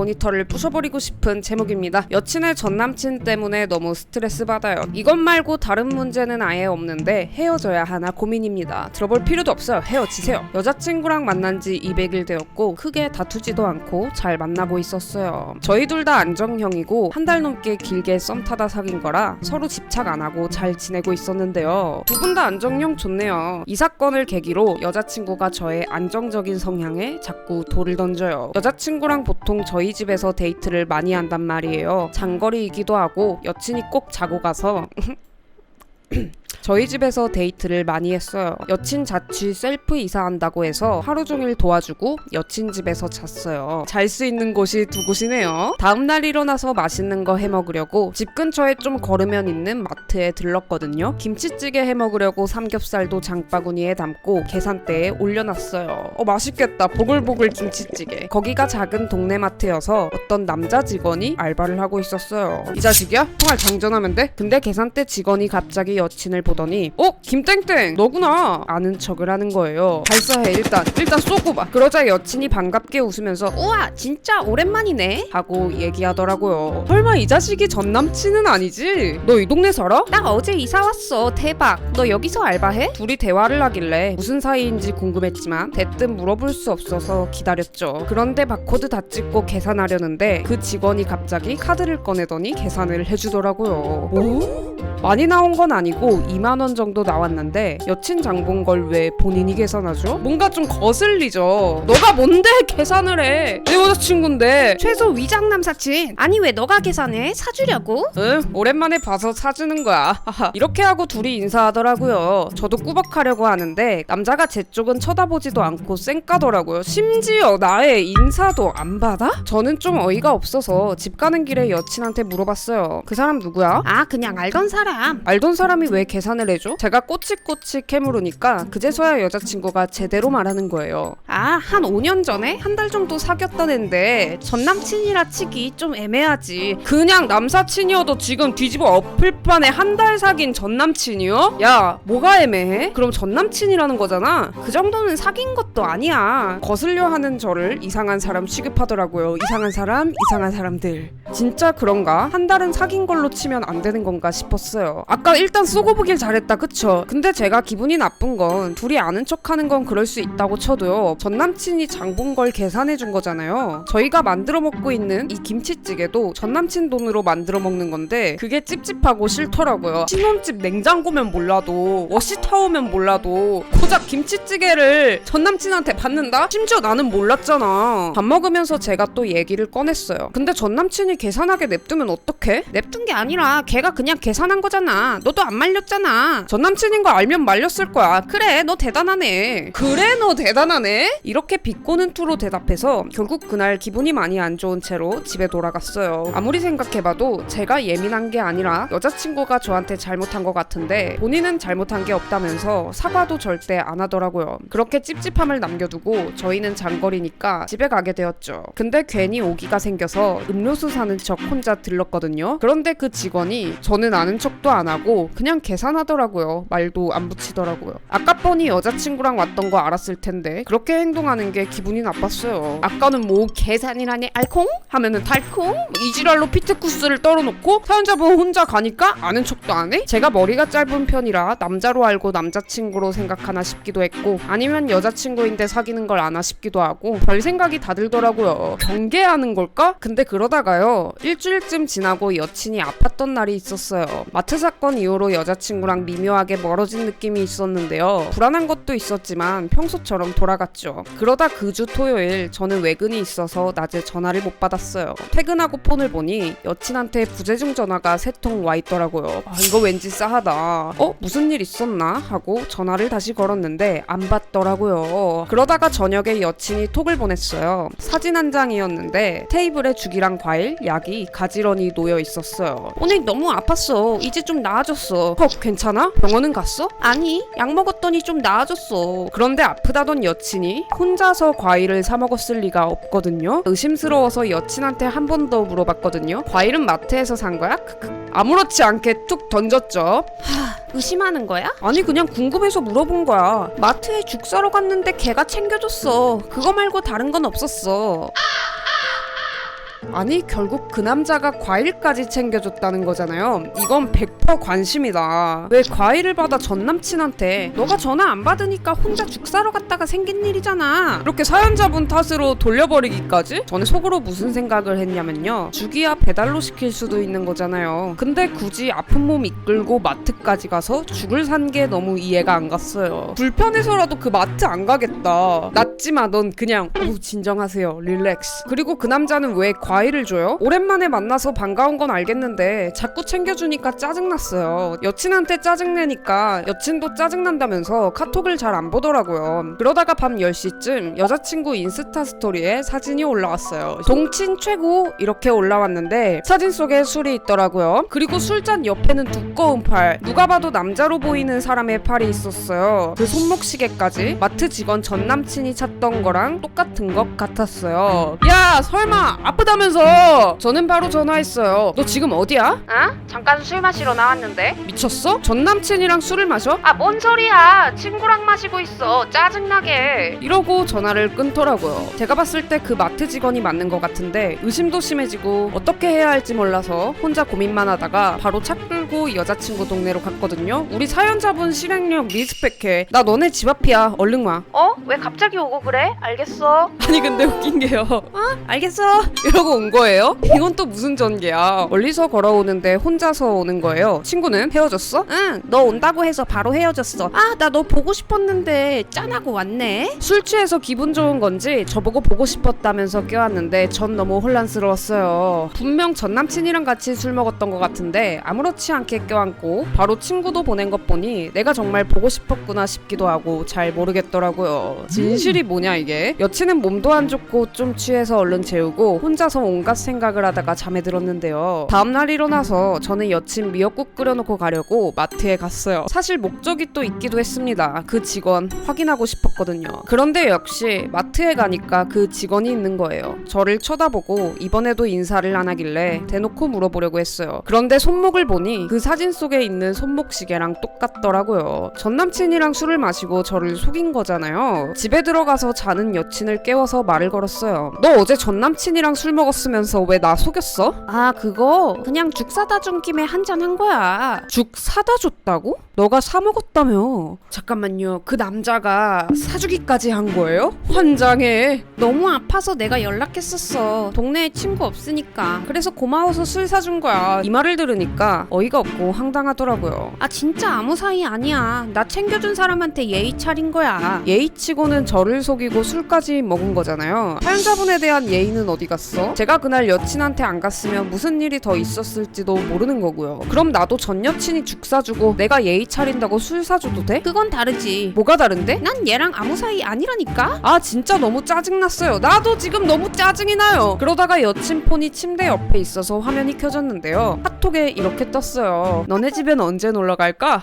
모니터를 부숴버리고 싶은 제목입니다. 여친의 전남친 때문에 너무 스트레스 받아요. 이것 말고 다른 문제는 아예 없는데 헤어져야 하나 고민입니다. 들어볼 필요도 없어요. 헤어지세요. 여자친구랑 만난 지 200일 되었고 크게 다투지도 않고 잘 만나고 있었어요. 저희 둘 다 안정형이고 한 달 넘게 길게 썸 타다 사귄 거라 서로 집착 안 하고 잘 지내고 있었는데요. 두 분 다 안정형 좋네요. 이 사건을 계기로 여자친구가 저의 안정적인 성향에 자꾸 돌을 던져요. 여자친구랑 보통 저희 집에서 데이트를 많이 한단 말이에요. 장거리이기도 하고 여친이 꼭 자고 가서 저희 집에서 데이트를 많이 했어요. 여친 자취 셀프 이사한다고 해서 하루 종일 도와주고 여친 집에서 잤어요. 잘 수 있는 곳이 두 곳이네요. 다음 날 일어나서 맛있는 거 해 먹으려고 집 근처에 좀 걸으면 있는 마트에 들렀거든요. 김치찌개 해 먹으려고 삼겹살도 장바구니에 담고 계산대에 올려놨어요. 어 맛있겠다. 보글보글 김치찌개. 거기가 작은 동네 마트여서 어떤 남자 직원이 알바를 하고 있었어요. 이 자식이야? 통화 장전하면 돼? 근데 계산대 직원이 갑자기 여친을 보더니 어? 김땡땡 너구나 아는 척을 하는 거예요 발사해 일단 일단 쏘고 봐 그러자 여친이 반갑게 웃으면서 우와 진짜 오랜만이네 하고 얘기하더라고요 설마 이 자식이 전 남친은 아니지? 너 이 동네 살아? 나 어제 이사 왔어 대박 너 여기서 알바해? 둘이 대화를 하길래 무슨 사이인지 궁금했지만 대뜸 물어볼 수 없어서 기다렸죠 그런데 바코드 다 찍고 계산하려는데 그 직원이 갑자기 카드를 꺼내더니 계산을 해주더라고요 오? 많이 나온 건 아니고 2 만원 정도 나왔는데 여친 장본 걸 왜 본인이 계산하죠? 뭔가 좀 거슬리죠. 너가 뭔데 계산을 해? 내 여자친구인데. 최소 위장 남 사친 아니 왜 너가 계산해 사주려고 응, 오랜만에 봐서 사주는 거야. 이렇게 하고 둘이 인사하더라고요. 저도 꾸벅하려고 하는데 남자가 제 쪽은 쳐다보지도 않고 쌩까더라고요. 심지어 나의 인사도 안 받아? 저는 좀 어이가 없어서 집 가는 길에 여친한테 물어봤어요. 그 사람 누구야? 아 그냥 알던 사람 알던 사람이 왜 계산 을 해줘? 제가 꼬치꼬치 캐물으니까 그제서야 여자친구가 제대로 말하는 거예요. 아 한 5년 전에 한 달 정도 사귀었던 앤데 전 남친이라 치기 좀 애매하지 그냥 남사친이어도 지금 뒤집어 엎을 판에 한 달 사귄 전 남친이요? 야, 뭐가 애매해? 그럼 전 남친이라는 거잖아. 그 정도는 사귄 것도 아니야 거슬려 하는 저를 이상한 사람 취급하더라고요. 이상한 사람, 이상한 사람들. 진짜 그런가? 한 달은 사귄 걸로 치면 안 되는 건가 싶었어요. 아까 일단 쏘고 보길 잘했다, 그쵸? 근데 제가 기분이 나쁜 건 둘이 아는 척 하는 건 그럴 수 있다고 쳐도요. 전 남친이 장 본 걸 계산해 준 거잖아요. 저희가 만들어 먹고 있는 이 김치찌개도 전 남친 돈으로 만들어 먹는 건데 그게 찝찝하고 싫더라고요. 신혼집 냉장고면 몰라도 워시타워면 몰라도 고작 김치찌개를 전 남친한테 받는다? 심지어 나는 몰랐잖아. 밥 먹으면서 제가 또 얘기를 꺼냈어요. 근데 전 남친이 계산하게 냅두면 어떡해? 냅둔 게 아니라 걔가 그냥 계산한 거잖아 너도 안 말렸잖아 전 남친인 거 알면 말렸을 거야. 그래, 너 대단하네. 그래, 너 대단하네? 이렇게 비꼬는 투로 대답해서 결국 그날 기분이 많이 안 좋은 채로 집에 돌아갔어요. 아무리 생각해봐도 제가 예민한 게 아니라 여자친구가 저한테 잘못한 것 같은데 본인은 잘못한 게 없다면서 사과도 절대 안 하더라고요. 그렇게 찝찝함을 남겨두고 저희는 장거리니까 집에 가게 되었죠. 근데 괜히 오기가 생겨서 음료수 사는 척 혼자 들렀거든요. 그런데 그 직원이 저는 아는 척도 안 하고 그냥 계산하 더라고요. 말도 안 붙이더라고요. 아까 뻔히 여자친구랑 왔던 거 알았을 텐데 그렇게 행동하는 게 기분이 나빴어요. 아까는 뭐 계산이라니 알콩? 하면은 달콩? 이지랄로 피트쿠스를 떨어놓고 사연자분 혼자 가니까 아는 척도 안 해? 제가 머리가 짧은 편이라 남자로 알고 남자친구로 생각하나 싶기도 했고 아니면 여자친구인데 사귀는 걸 아나 싶기도 하고 별 생각이 다 들더라고요. 경계하는 걸까? 근데 그러다가요 일주일쯤 지나고 여친이 아팠던 날이 있었어요. 마트 사건 이후로 여자친구랑 미묘하게 멀어진 느낌이 있었는데요. 불안한 것도 있었지만 평소처럼 돌아갔죠. 그러다 그 주 토요일 저는 외근이 있어서 낮에 전화를 못 받았어요. 퇴근하고 폰을 보니 여친한테 부재중 전화가 세 통 와 있더라고요. 아 이거 왠지 싸하다. 어 무슨 일 있었나 하고 전화를 다시 걸었는데 안 받더라고요. 그러다가 저녁에 여친이 톡을 보냈어요. 사진 한 장이었는데 테이블에 죽이랑 과일, 약이 가지런히 놓여 있었어요. 오늘 너무 아팠어 이제 좀 나아졌어 헉 괜찮 아? 병원은 갔어? 아니 약 먹었더니 좀 나아졌어 그런데 아프다던 여친이 혼자서 과일을 사 먹었을 리가 없거든요. 의심스러워서 여친한테 한 번 더 물어봤거든요. 과일은 마트에서 산 거야? 크크. 아무렇지 않게 툭 던졌죠. 의심하는 거야? 아니 그냥 궁금해서 물어본 거야. 마트에 죽 사러 갔는데 걔가 챙겨줬어 그거 말고 다른 건 없었어 아니 결국 그 남자가 과일까지 챙겨줬다는 거잖아요. 이건 100% 관심이다. 왜 과일을 받아 전 남친한테 너가 전화 안 받으니까 혼자 죽 사러 갔다가 생긴 일이잖아. 이렇게 사연자분 탓으로 돌려버리기까지? 저는 속으로 무슨 생각을 했냐면요. 죽이야 배달로 시킬 수도 있는 거잖아요. 근데 굳이 아픈 몸 이끌고 마트까지 가서 죽을 산 게 너무 이해가 안 갔어요. 불편해서라도 그 마트 안 가겠다. 낫지마 넌 그냥 오 진정하세요. 릴렉스. 그리고 그 남자는 왜 과일을 줘요? 오랜만에 만나서 반가운 건 알겠는데 자꾸 챙겨주니까 짜증 났어요. 여친한테 짜증내니까 여친도 짜증난다면서 카톡을 잘 안 보더라고요. 그러다가 밤 10시쯤 여자친구 인스타 스토리에 사진이 올라왔어요. 동친 최고 이렇게 올라왔는데 사진 속에 술이 있더라고요. 그리고 술잔 옆에는 두꺼운 팔. 누가 봐도 남자로 보이는 사람의 팔이 있었어요. 그 손목시계까지 마트 직원 전 남친이 찾던 거랑 똑같은 것 같았어요. 야 설마 아프다면서? 저는 바로 전화했어요. 너 지금 어디야? 아? 잠깐 술 마시러 나 왔는데. 미쳤어? 전 남친이랑 술을 마셔? 아, 뭔 소리야? 친구랑 마시고 있어. 짜증나게. 이러고 전화를 끊더라고요. 제가 봤을 때 그 마트 직원이 맞는 것 같은데 의심도 심해지고 어떻게 해야 할지 몰라서 혼자 고민만 하다가 바로 차 끌고 여자친구 동네로 갔거든요. 우리 사연자분 실행력 리스펙해. 나 너네 집 앞이야. 얼른 와. 어? 왜 갑자기 오고 그래? 알겠어. 아니 근데 웃긴 게요. 어? 알겠어. 이러고 온 거예요? 이건 또 무슨 전개야? 멀리서 걸어오는데 혼자서 오는 거예요. 친구는 헤어졌어? 응, 너 온다고 해서 바로 헤어졌어. 아, 나 너 보고 싶었는데 짠하고 왔네. 술 취해서 기분 좋은 건지 저보고 보고 싶었다면서 껴왔는데 전 너무 혼란스러웠어요. 분명 전 남친이랑 같이 술 먹었던 것 같은데 아무렇지 않게 껴안고 바로 친구도 보낸 것 보니 내가 정말 보고 싶었구나 싶기도 하고 잘 모르겠더라고요. 진실이 뭐냐 이게? 여친은 몸도 안 좋고 좀 취해서 얼른 재우고 혼자서 온갖 생각을 하다가 잠에 들었는데요. 다음날 일어나서 저는 여친 미역국 끓여놓고 가려고 마트에 갔어요. 사실 목적이 또 있기도 했습니다. 그 직원 확인하고 싶었거든요. 그런데 역시 마트에 가니까 그 직원이 있는 거예요. 저를 쳐다보고 이번에도 인사를 안 하길래 대놓고 물어보려고 했어요. 그런데 손목을 보니 그 사진 속에 있는 손목 시계랑 똑같더라고요. 전 남친이랑 술을 마시고 저를 속인 거잖아요. 집에 들어가서 자는 여친을 깨워서 말을 걸었어요. 너 어제 전 남친이랑 술 먹었으면서 왜 나 속였어? 아, 그거 그냥 죽 사다 준 김에 한 잔 한 거야. 죽 사다 줬다고? 너가 사 먹었다며. 잠깐만요. 그 남자가 사주기까지 한 거예요? 환장해. 너무 아파서 내가 연락했었어. 동네에 친구 없으니까. 그래서 고마워서 술 사준 거야. 이 말을 들으니까 어이가 없고 황당하더라고요. 아, 진짜 아무 사이 아니야. 나 챙겨준 사람한테 예의 차린 거야. 예의치고는 저를 속이고 술까지 먹은 거잖아요. 사연자분에 대한 예의는 어디 갔어? 제가 그날 여친한테 안 갔으면 무슨 일이 더 있었을지도 모르는 거고요. 그럼 나도 전 여친이 죽 사주고 내가 예의 차린다고 술 사줘도 돼? 그건 다르지. 뭐가 다른데? 난 얘랑 아무 사이 아니라니까? 아 진짜 너무 짜증났어요. 나도 지금 너무 짜증이 나요. 그러다가 여친 폰이 침대 옆에 있어서 화면이 켜졌는데요. 카톡에 이렇게 떴어요. 너네 집엔 언제 놀러 갈까?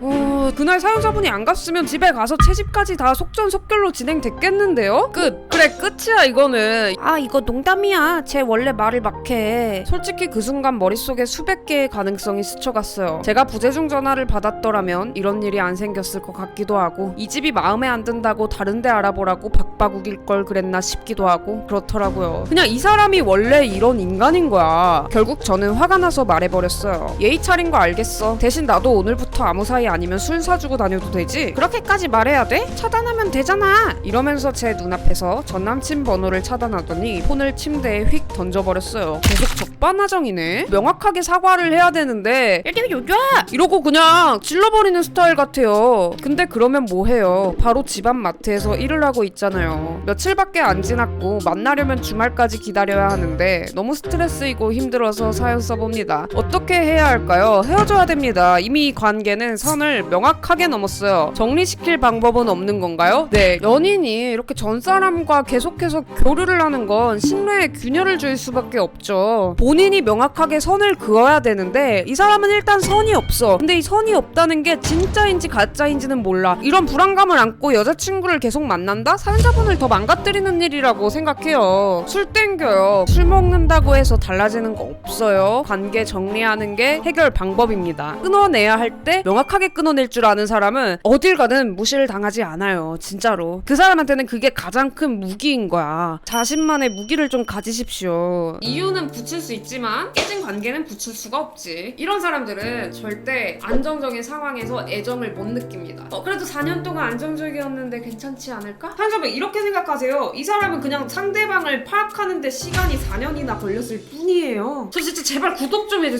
어, 그날 사연자분이 안 갔으면 집에 가서 채집까지 다 속전속결로 진행됐겠는데요? 끝. 그래 끝이야 이거는. 아, 이거 농담이야. 쟤 원래 말을 막해. 솔직히 그 순간 머릿속에 수백 개의 가능성이 스쳐갔어요. 제가 부재중 전화를 받았더라면 이런 일이 안 생겼을 것 같기도 하고 이 집이 마음에 안 든다고 다른 데 알아보라고 박바국일 걸 그랬나 싶기도 하고 그렇더라고요. 그냥 이 사람이 원래 이런 인간인 거야. 결국 저는 화가 나서 말해버렸어요. 예의 차린 거 알겠어. 대신 나도 오늘부터 아무 사이 아니면 술 사주고 다녀도 되지? 그렇게까지 말해야 돼? 차단하면 되잖아. 이러면서 제 눈앞에서 전 남친 번호를 차단하더니 폰을 침대에 휙 던져버렸어요. 계속 적반하장이네. 명확하게 사과를 해야 되는데 이리 요자. 이러고 그냥 질러버리는 스타일 같아요. 근데 그러면 뭐해요? 바로 집앞 마트에서 일을 하고 있잖아요. 며칠밖에 안 지났고 만나려면 주말까지 기다려야 하는데 너무 스트레스이고 힘들어서 사연 써봅니다. 어떻게 해야 할까요? 헤어져야 됩니다. 이미 이 관계는 선을 명확하게 넘었어요. 정리시킬 방법은 없는 건가요? 네, 연인이 이렇게 전 사람과 계속해서 교류를 하는 건 신뢰에 균열을 줄 수밖에 없죠. 본인이 명확하게 선을 그어야 되는데 이 사람은 일단 선이 없어. 근데 이 선이 없다는 게 진짜인지 가짜인지는 몰라. 이런 불안감을 안고 여자친구를 계속 만난다? 사연자분을 더 망가뜨리는 일이라고 생각해요. 술 땡겨요. 술 먹는다고 해서 달라지는 거 없어요. 관계 정리하는 게 해결 방법입니다. 끊어내야 할 때 명확하게 끊어낼 줄줄 아는 사람은 어딜 가든 무시를 당하지 않아요. 진짜로. 그 사람한테는 그게 가장 큰 무기인 거야. 자신만의 무기를 좀 가지십시오. 이유는 붙일 수 있지만 깨진 관계는 붙일 수가 없지. 이런 사람들은 절대 안정적인 상황에서 애정을 못 느낍니다. 어, 그래도 4년 동안 안정적이었는데 괜찮지 않을까? 한사분 이렇게 생각하세요. 이 사람은 그냥 상대방을 파악하는데 시간이 4년이나 걸렸을 뿐이에요. 저 진짜 제발 구독 좀 해주세요.